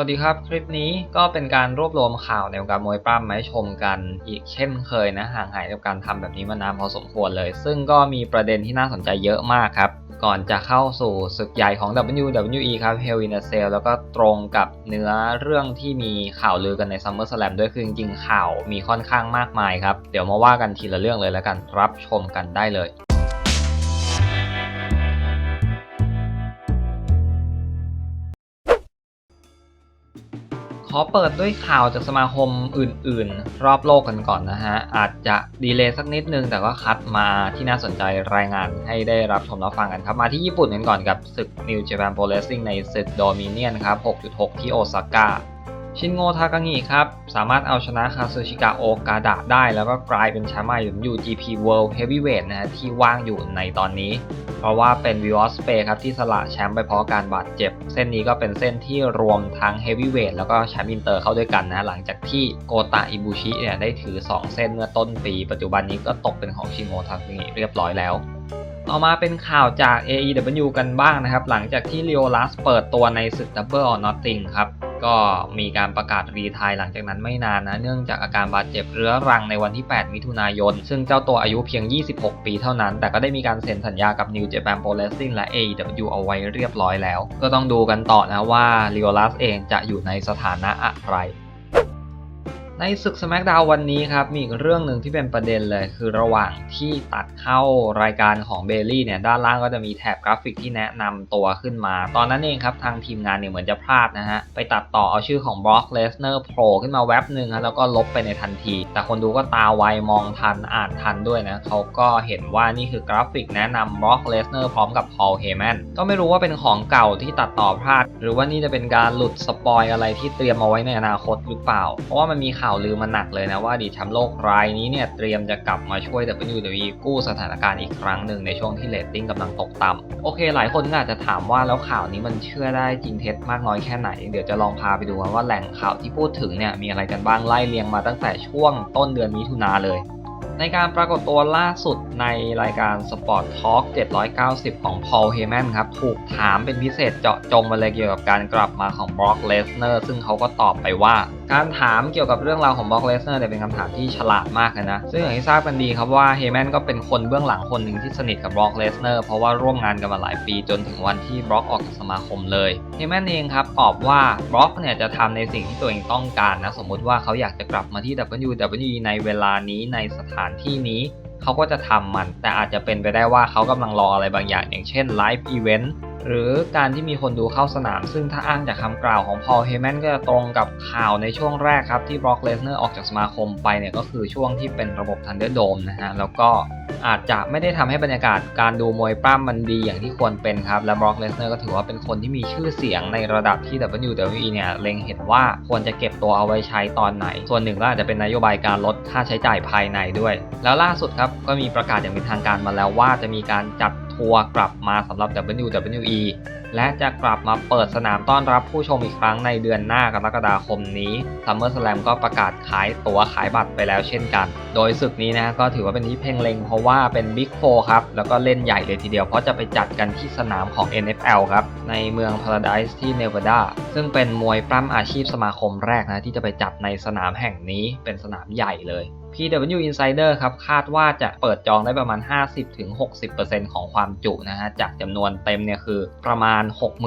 วัสดีครับ คลิปนี้ก็เป็นการรวบรวมข่าวในวงการมวยปล้ำมาให้ชมกันอีกเช่นเคยนะห่างหายกับการทำแบบนี้มานานพอสมควรเลย ซึ่งก็มีประเด็นที่น่าสนใจเยอะมากครับ ก่อนจะเข้าสู่ศึกใหญ่ของ WWE ครับ Hell in a Cell แล้วก็ตรงกับเนื้อเรื่องที่มีข่าวลือกันใน SummerSlam ด้วยคือจริงๆข่าวมีค่อนข้างมากมายครับ เดี๋ยวมาว่ากันทีละเรื่องเลยแล้วกันรับชมกันได้เลย อเปิดด้วยข่าวจากสมาคมอื่นๆ รอบโลกกันก่อนนะฮะ อาจจะดีเลย์สักนิดนึง แต่ก็คัดมาที่น่าสนใจรายงานให้ได้รับชมรับฟังกันครับ มาที่ญี่ปุ่นกันก่อนกับศึก New Japan Pro Wrestling ในศึก Dominion ครับ 6.6 ที่โอซาก้าชินโงทากางิครับ สามารถเอาชนะคาซูชิกะโอกาดะได้ แล้วก็กลายเป็นแชมป์ใหม่อยู่ GP World Heavyweight นะฮะที่ว่างอยู่ในตอนนี้ เพราะว่าเป็นวิวอสเปครับที่สละแชมป์ไปเพราะการบาดเจ็บ เส้นนี้ก็เป็นเส้นที่รวมทั้งเฮฟวีเวทแล้วก็แชมป์อินเตอร์เข้าด้วยกันนะหลังจากที่โกตะอิบุชิเนี่ยได้ถือ 2 เส้นเมื่อต้นปี ปัจจุบันนี้ก็ตกเป็นของชิโงทากางิเรียบร้อยแล้วต่อมาเป็นข่าวจาก AEW กันบ้างนะครับ หลังจากที่ l ิโอลัสเปิดตัวในศึก Double or Nothing ครับ ก็มีการประกาศรีทายหลังจากนั้นไม่นานนะ เนื่องจากอาการบาดเจ็บเรื้อรังในวันที่ 8 มิถุนายน ซึ่งเจ้าตัวอายุเพียง 26 ปีเท่านั้น แต่ก็ได้มีการเซ็นสัญญากับ New Japan Pro Wrestling และ AEW เอาไว้เรียบร้อยแล้ว ก็ต้องดูกันต่อนะว่าลิโอลัสเองจะอยู่ในสถานะอะไร ในศึก SmackDown วันนี้ครับมีอีกเรื่องหนึ่งที่เป็นประเด็นเลยคือระหว่างที่ตัดเข้ารายการของเบลลี่เนี่ยด้านล่างก็จะมีแถบกราฟิกที่แนะนำตัวขึ้นมา ตอนนั้นเองครับทางทีมงานเนี่ยเหมือนจะพลาดนะฮะไปตัดต่อเอาชื่อของ Brock Lesnar โผล่ขึ้นมาแว็บหนึ่งฮะแล้วก็ลบไปในทันที แต่คนดูก็ตาไวมองทันอ่านทันด้วยนะเขาก็เห็นว่านี่คือกราฟิกแนะนำ Brock Lesnar พร้อมกับ Paul Heyman ก็ไม่รู้ว่าเป็นของเก่าที่ตัดต่อพลาด หรือว่านี่จะเป็นการหลุดสปอยอะไรที่เตรียมเอาไว้ในอนาคตหรือเปล่า เพราะว่ามันมีข่าวข่าวลือมาหนักเลยนะว่าดีแชมป์โลกรายนี้เนี่ยเตรียมจะกลับมาช่วย WWE กู้สถานการณ์อีกครั้งหนึ่งในช่วงที่เรตติ้งกำลังตกต่ำโอเค หลายคนก็อาจจะถามว่าแล้วข่าวนี้มันเชื่อได้จริงเท็จมากน้อยแค่ไหน เดี๋ยวจะลองพาไปดูกันว่าแหล่งข่าวที่พูดถึงเนี่ยมีอะไรกันบ้างไล่เรียงมาตั้งแต่ช่วงต้นเดือนมิถุนาเลยในการปรากฏตัวล่าสุดในรายการ Sport Talk 790 ของ Paul Heyman ครับ ถูกถามเป็นพิเศษเจาะจงมาเลยเกี่ยวกับการกลับมาของ Brock Lesnar ซึ่งเขาก็ตอบไปว่า การถามเกี่ยวกับเรื่องราวของ Brock Lesnar เนี่ยเป็นคำถามที่ฉลาดมากเลยนะ ซึ่งอย่างที่ทราบกันดีครับว่า Heyman ก็เป็นคนเบื้องหลังคนหนึ่งที่สนิทกับ Brock Lesnar เพราะว่าร่วมงานกันมาหลายปีจนถึงวันที่ Brock ออกจากสมาคมเลย Heyman เองครับตอบว่า Brock เนี่ยจะทำในสิ่งที่ตัวเองต้องการนะสมมุติว่าเขาอยากจะกลับมาที่ WWE ในเวลานี้ในสถานที่นี้เขาก็จะทำมัน แต่อาจจะเป็นไปได้ว่าเขากำลังรออะไรบางอย่าง อย่างเช่นไลฟ์อีเวนต์ หรือการที่มีคนดูเข้าสนาม ซึ่งถ้าอ้างจากคำกล่าวของพอลเฮแมนก็จะตรงกับข่าวในช่วงแรกครับ ที่บล็อกเลสเนอร์ออกจากสมาคมไปเนี่ยก็คือช่วงที่เป็นระบบทันเดอร์โดมนะฮะ แล้วก็อาจจะไม่ได้ทำให้บรรยากาศการดูมวยปล้ำมันดีอย่างที่ควรเป็นครับ และบล็อกเลสเนอร์ก็ถือว่าเป็นคนที่มีชื่อเสียงในระดับที่ WWE เนี่ยเล็งเห็นว่าควรจะเก็บตัวเอาไว้ใช้ตอนไหน ส่วนหนึ่งก็อาจจะเป็นนโยบายการลดค่าใช้จ่ายภายในด้วย แล้วล่าสุดครับก็มีประกาศอย่างเป็นทางการมาแล้วว่าจะมีการจัด ทัวร์กลับมาสำหรับ WWE และจะกลับมาเปิดสนามต้อนรับผู้ชมอีกครั้งในเดือนหน้ากรกฎาคมนี้ SummerSlam ก็ประกาศขายตั๋วขายบัตรไปแล้วเช่นกัน โดยศึกนี้นะก็ถือว่าเป็นที่เพ่งเล็งเพราะว่าเป็น Big 4ครับ แล้วก็เล่นใหญ่เลยทีเดียว เพราะจะไปจัดกันที่สนามของ NFL ครับ ในเมือง Paradise ที่เนวาดาซึ่งเป็นมวยปล้ำอาชีพสมาคมแรกนะที่จะไปจัดในสนามแห่งนี้เป็นสนามใหญ่เลย PW Insider ครับคาดว่าจะเปิดจองได้ประมาณ 50-60%ของความจุนะฮะจากจำนวนเต็มเนี่ยคือประมาณ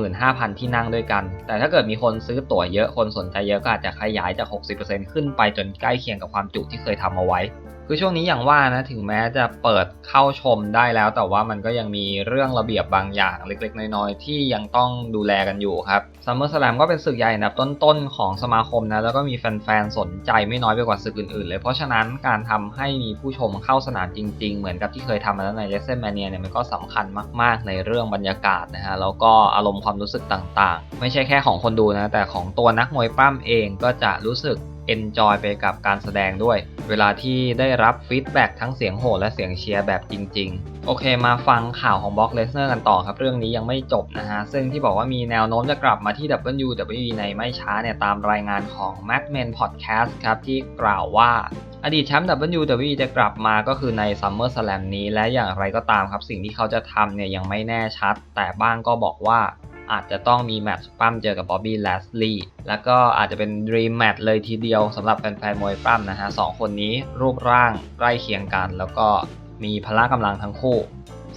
65,000 ที่นั่งด้วยกัน แต่ถ้าเกิดมีคนซื้อตั๋วเยอะคนสนใจเยอะก็อาจจะขยายจาก 60%ขึ้นไปจนใกล้เคียงกับความจุที่เคยทำเอาไว้ คือช่วงนี้อย่างว่านะถึงแม้จะเปิดเข้าชมได้แล้ว แต่ว่ามันก็ยังมีเรื่องระเบียบบางอย่างเล็กๆ น้อยๆที่ยังต้องดูแลกันอยู่ครับ SummerSlam ก็เป็นศึกใหญ่นดับต้นๆของสมาคมนะแล้วก็มีแฟนๆสนใจไม่น้อยไปกว่าศึกอื่นๆ เลย เพราะฉะนั้นการทำให้มีผู้ชมเข้าสนามจริง ๆ เหมือนกับที่เคยทำมาแล้วใน WrestleMania เนี่ยมันก็สำคัญมากๆ ในเรื่องบรรยากาศนะฮะแล้วก็อารมณ์ความรู้สึกต่างๆ ไม่ใช่แค่ของคนดูนะแต่ของตัวนักมวยปล้ำเองก็จะรู้สึก enjoy ไปกับการแสดงด้วย เวลาที่ได้รับฟีดแบ็กทั้งเสียงโห่และเสียงเชียร์แบบจริง ๆ โอเคมาฟังข่าวของบ็อกเลสเนอร์กันต่อครับ เรื่องนี้ยังไม่จบนะฮะ ซึ่งที่บอกว่ามีแนวโน้มจะกลับมาที่ WWE ในไม่ช้าเนี่ย ตามรายงานของ Mad Men Podcast ครับ ที่กล่าวว่าอดีตแชมป์ WWE จะกลับมาก็คือใน SummerSlam นี้และอย่างไรก็ตามครับ สิ่งที่เขาจะทำเนี่ยยังไม่แน่ชัด แต่บ้างก็บอกว่า อาจจะต้องมีแมตช์ปั้มเจอกับบ๊อบบี้แลสลีย์แล้วก็อาจจะเป็น Dream Match เลยทีเดียวสำหรับแฟนๆมวยปั้มนะฮะสองคนนี้รูปร่างใกล้เคียงกัน แล้วก็มีพละกำลังทั้งคู่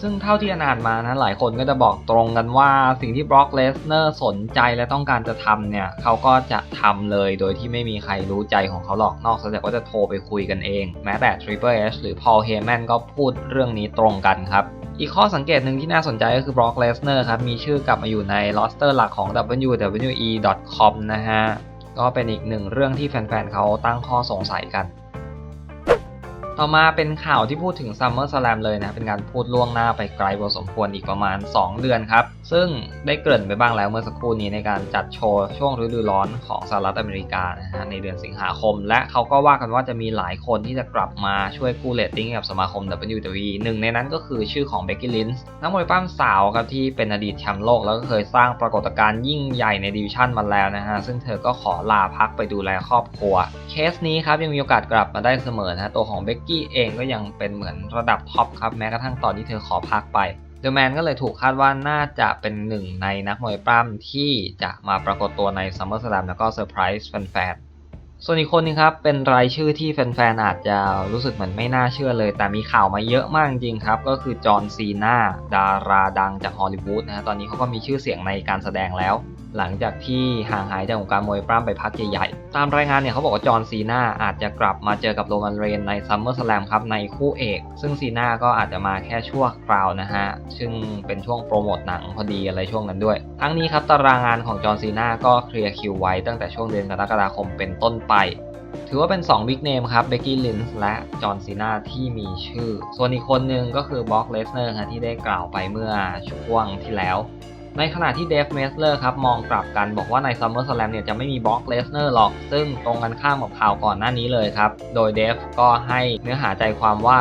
ซึ่งเท่าที่อ่านมานะหลายคนก็จะบอกตรงกันว่าสิ่งที่บล็อกเลสเนอร์สนใจและต้องการจะทำเนี่ยเขาก็จะทำเลยโดยที่ไม่มีใครรู้ใจของเขาหรอกนอกจากว่าจะโทรไปคุยกันเอง แม้แต่ Triple H หรือ Paul Heyman ก็พูดเรื่องนี้ตรงกันครับ อีกข้อสังเกตหนึ่งที่น่าสนใจก็คือ Brock Lesnar ครับ มีชื่อกลับมาอยู่ใน roster หลักของ WWE.com นะฮะ ก็เป็นอีกหนึ่งเรื่องที่แฟนๆเขาตั้งข้อสงสัยกัน ต่อมาเป็นข่าวที่พูดถึง Summer Slam เลยนะ เป็นการพูดล่วงหน้าไปไกลพอสมควรอีกประมาณ 2 เดือนครับ ซึ่งได้เกริ่นไปบ้างแล้วเมื่อสักครู่นี้ในการจัดโชว์ช่วงฤดูร้อนของสหรัฐอเมริกานะฮะในเดือนสิงหาคม และเขาก็ว่ากันว่าจะมีหลายคนที่จะกลับมาช่วยกู้เรตติ้งกับสมาคม WWE หนึ่งในนั้นก็คือชื่อของเบกกี้ลินส์นักมวยปั้มสาวครับที่เป็นอดีตแชมป์โลกแล้วก็เคยสร้างปรากฏการณ์ยิ่งใหญ่ในดิวิชั่นมาแล้วนะฮะซึ่งเธอก็ขอลาพักไปดูแลครอบครัว เคสนี้ครับยังมีโอกาสกลับมาได้เสมอนะฮะตัวของเบกกี้เองก็ยังเป็นเหมือนระดับท็อปครับแม้กระทั่งตอนที่เธอขอพักไปเดอะแมนก็เลยถูกคาดว่าน่าจะเป็นหนึ่งในนักมวยปล้ำที่จะมาปรากฏตัวใน Summer Slam แล้วก็เซอร์ไพรส์แฟนๆส่วนอีกคนนึงครับ เป็นรายชื่อที่แฟนๆ อาจจะรู้สึกเหมือนไม่น่าเชื่อเลย แต่มีข่าวมาเยอะมากจริงครับ ก็คือจอห์นซีนาดาราดังจากฮอลลีวูดนะฮะตอนนี้เขาก็มีชื่อเสียงในการแสดงแล้ว หลังจากที่ห่างหายจากวงการมวยปล้ำไปพักใหญ่ๆ ตามรายงานเนี่ยเขาบอกว่าจอห์นซีนาอาจจะกลับมาเจอกับโรมันเรนในซัมเมอร์สแลมครับในคู่เอก ซึ่งซีนาก็อาจจะมาแค่ชั่วคราวนะฮะ ซึ่งเป็นช่วงโปรโมทหนังพอดีอะไรช่วงนั้นด้วย ทั้งนี้ครับตารางงานของจอห์นซีนาก็เคลียร์คิวไว้ตั้งแต่ช่วงเดือนกรกฎาคมเป็นต้นไปถือว่าเป็น2บิ๊กเนมครับเบกกี้ลินส์และจอห์นซีนาที่มีชื่อ ส่วนอีกคนหนึ่งก็คือบล็อกเลสเนอร์ที่ได้กล่าวไปเมื่อช่วงที่แล้ว ในขณะที่เดฟเมสเลอร์ครับมองกลับกันบอกว่าใน Summer Slam เนี่ยจะไม่มีบล็อกเลสเนอร์หรอก ซึ่งตรงกันข้ามกับข่าวก่อนหน้านี้เลยครับ โดยเดฟก็ให้เนื้อหาใจความว่า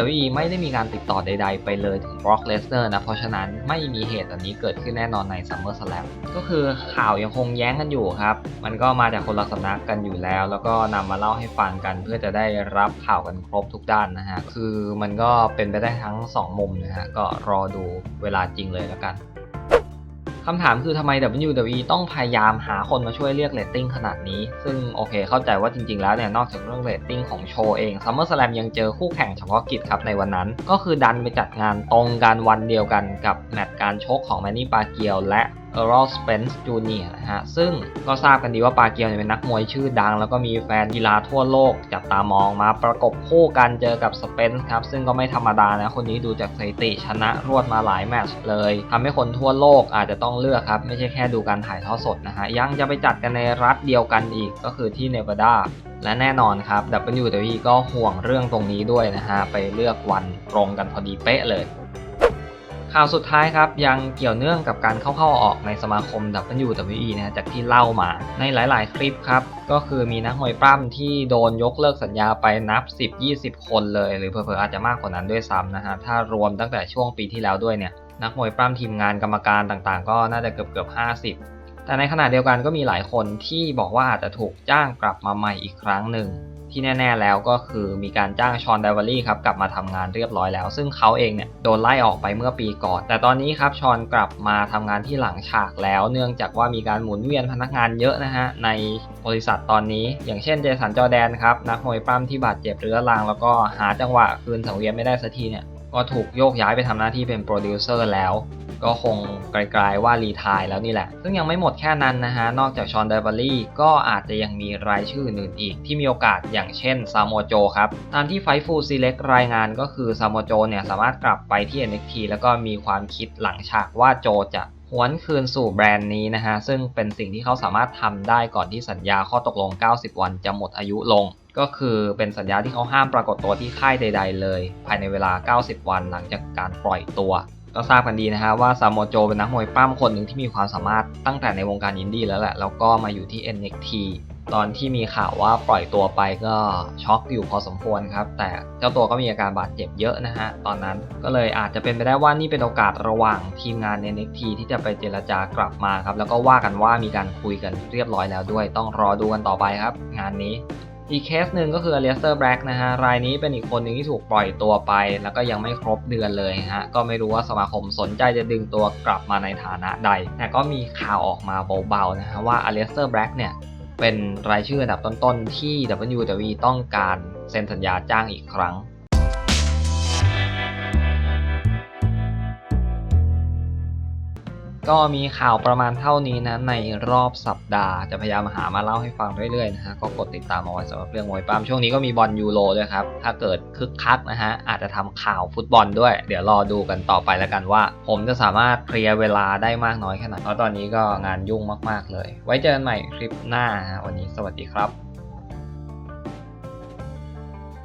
WWE ไม่ได้มีการติดต่อใด ๆ ไปเลยถึงบล็อกเลสเนอร์นะ เพราะฉะนั้นไม่มีเหตุอันนี้เกิดขึ้นแน่นอนใน Summer Slam ก็คือข่าวยังคงแย้งกันอยู่ครับ มันก็มาจากคนละสำนักกันอยู่แล้ว แล้วก็นำมาเล่าให้ฟังกัน เพื่อจะได้รับข่าวกันครบทุกด้านนะฮะคือมันก็เป็นไปได้ทั้งสองมุมนะฮะก็รอดูเวลาจริงเลยแล้วกัน คำถามคือทำไม WWE ต้องพยายามหาคนมาช่วยเรียกเรตติ้งขนาดนี้ ซึ่งโอเคเข้าใจว่าจริงๆแล้วเนี่ยนอกจากเรื่องเรตติ้งของโชว์เอง SummerSlam ยังเจอคู่แข่งเฉพาะกิจครับในวันนั้น ก็คือดันไปจัดงานตรงกันวันเดียวกันกับแมตช์การชกของแมนนี่ปาเกียวและ Errol Spence Jr. นะฮะ ซึ่งก็ทราบกันดีว่าปาเกียวเนี่ยเป็นนักมวยชื่อดัง แล้วก็มีแฟนกีฬาทั่วโลกจับตามองมาประกบคู่กันเจอกับสเปนส์ครับ ซึ่งก็ไม่ธรรมดานะ คนนี้ดูจากสถิติชนะรวดมาหลายแมตช์เลยทำให้คนทั่วโลกอาจจะต้องเลือกครับ ไม่ใช่แค่ดูการถ่ายทอดสดนะฮะ ยังจะไปจัดกันในรัฐเดียวกันอีกก็คือที่เนวาดาและแน่นอนครับ WWE ก็ห่วงเรื่องตรงนี้ด้วยนะฮะ ไปเลือกวันตรงกันพอดีเป๊ะเลย ข่าวสุดท้ายครับ ยังเกี่ยวเนื่องกับการเข้าๆออกในสมาคม WWE นะฮะจากที่เล่ามาในหลาย ๆ คลิปครับ ก็คือมีนักมวยปล้ำที่โดนยกเลิกสัญญาไปนับ 10-20 คนเลย หรือเผลอๆอาจจะมากกว่านั้นด้วยซ้ำนะฮะถ้ารวมตั้งแต่ช่วงปีที่แล้วด้วยเนี่ยนักมวยปล้ำทีมงานกรรมการต่างๆ ก็น่าจะเกือบๆ50 แต่ในขณะเดียวกันก็มีหลายคนที่บอกว่าอาจจะถูกจ้างกลับมาใหม่อีกครั้งหนึ่ง ที่แน่ ๆ แล้วก็คือมีการจ้างชอนไดวารี่ครับกลับมาทำงานเรียบร้อยแล้ว ซึ่งเขาเองเนี่ยโดนไล่ออกไปเมื่อปีก่อน แต่ตอนนี้ครับชอนกลับมาทำงานที่หลังฉากแล้ว เนื่องจากว่ามีการหมุนเวียนพนักงานเยอะนะฮะในบริษัทตอนนี้ อย่างเช่นเจสันจอแดนครับนักมวยปล้ำที่บาดเจ็บเรื้อรัง แล้วก็หาจังหวะคืนสังเวียนไม่ได้สักทีเนี่ยก็ถูกโยกย้ายไปทำหน้าที่เป็นโปรดิวเซอร์แล้ว ก็คงไกลๆว่ารีทายแล้วนี่แหละ ซึ่งยังไม่หมดแค่นั้นนะฮะ นอกจากชอนเดบารี่ก็อาจจะยังมีรายชื่ออื่นอีกที่มีโอกาสอย่างเช่นซามโมโจครับ ตามที่ไฟฟูซีเล็กรายงานก็คือซามโมโจเนี่ยสามารถกลับไปที่ NXT แล้วก็มีความคิดหลังฉากว่าโจจะหวนคืนสู่แบรนด์นี้นะฮะ ซึ่งเป็นสิ่งที่เขาสามารถทำได้ก่อนที่สัญญาข้อตกลง 90 วันจะหมดอายุลง ก็คือเป็นสัญญาที่เขาห้ามปรากฏตัวที่ค่ายใด ๆ เลย ภายในเวลา 90 วันหลังจากการปล่อยตัว ก็ทราบกันดีนะฮะว่าซามโมโจเป็นนักมวยปล้ำคนหนึ่งที่มีความสามารถตั้งแต่ในวงการอินดี้แล้วแหละ แล้วก็มาอยู่ที่ NXT ตอนที่มีข่าวว่าปล่อยตัวไปก็ช็อกอยู่พอสมควรครับ แต่เจ้าตัวก็มีอาการบาดเจ็บเยอะนะฮะ ตอนนั้นก็เลยอาจจะเป็นไปได้ว่านี่เป็นโอกาสระหว่างทีมงาน NXT ที่จะไปเจรจากลับมาครับ แล้วก็ว่ากันว่ามีการคุยกันเรียบร้อยแล้วด้วย ต้องรอดูกันต่อไปครับ งานนี้ อีกเคสหนึ่งก็คืออเลสเตอร์แบล็กนะฮะ รายนี้เป็นอีกคนหนึ่งที่ถูกปล่อยตัวไป แล้วก็ยังไม่ครบเดือนเลยฮะ ก็ไม่รู้ว่าสมาคมสนใจจะดึงตัวกลับมาในฐานะใด แต่ก็มีข่าวออกมาเบาๆนะฮะว่าอเลสเตอร์แบล็กเนี่ยเป็นรายชื่ออันดับต้นๆที่ WWE ต้องการเซ็นสัญญาจ้างอีกครั้ง ก็มีข่าวประมาณเท่านี้นะ ในรอบสัปดาห์ จะพยายามหามาเล่าให้ฟังเรื่อยๆนะฮะก็กดติดตามเอาไว้สำหรับเรื่องมวยปล้ำช่วงนี้ก็มีบอลยูโรด้วยครับ ถ้าเกิดคึกคักนะฮะ อาจจะทำข่าวฟุตบอลด้วย เดี๋ยวรอดูกันต่อไปแล้วกันว่า ผมจะสามารถเคลียร์เวลาได้มากน้อยแค่ไหนเพราะตอนนี้ก็งานยุ่งมากๆเลย ไว้เจอกันใหม่คลิปหน้าฮะวันนี้สวัสดีครับ